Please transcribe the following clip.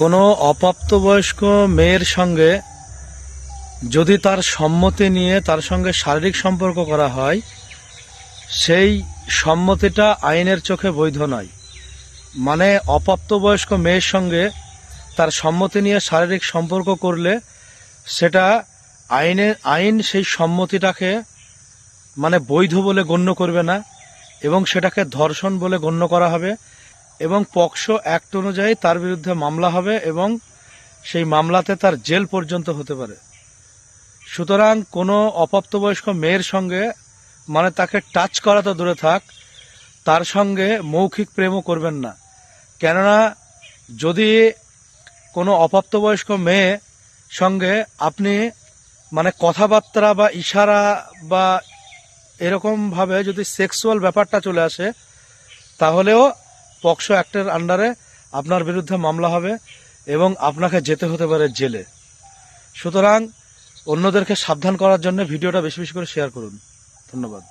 কোনো অপ্রাপ্তবয়স্ক মেয়ের সঙ্গে যদি তার সম্মতি নিয়ে তার সঙ্গে শারীরিক সম্পর্ক করা হয়, সেই সম্মতিটা আইনের চোখে বৈধ নয়। মানে অপ্রাপ্তবয়স্ক মেয়ের সঙ্গে তার সম্মতি নিয়ে শারীরিক সম্পর্ক করলে সেটা আইনে, আইন সেই সম্মতিটাকে মানে বৈধ বলে গণ্য করবে না এবং সেটাকে ধর্ষণ বলে গণ্য করা হবে। এবং পক্সো অ্যাক্ট অনুযায়ী তার বিরুদ্ধে মামলা হবে এবং সেই মামলাতে তার জেল পর্যন্ত হতে পারে। সুতরাং কোনো অপ্রাপ্তবয়স্ক মেয়ের সঙ্গে মানে তাকে টাচ করা তো দূরে থাক, তার সঙ্গে মৌখিক প্রেমও করবেন না। কেননা যদি কোনো অপ্রাপ্তবয়স্ক মেয়ে সঙ্গে আপনি মানে কথাবার্তা বা ইশারা বা এরকমভাবে যদি সেক্সুয়াল ব্যাপারটা চলে আসে, তাহলেও পক্সো অ্যাক্টের আন্ডারে আপনার বিরুদ্ধে মামলা হবে এবং আপনাকে যেতে হতে পারে জেলে। সুতরাং অন্যদেরকে সাবধান করার জন্য ভিডিওটা বেশি বেশি করে শেয়ার করুন। ধন্যবাদ।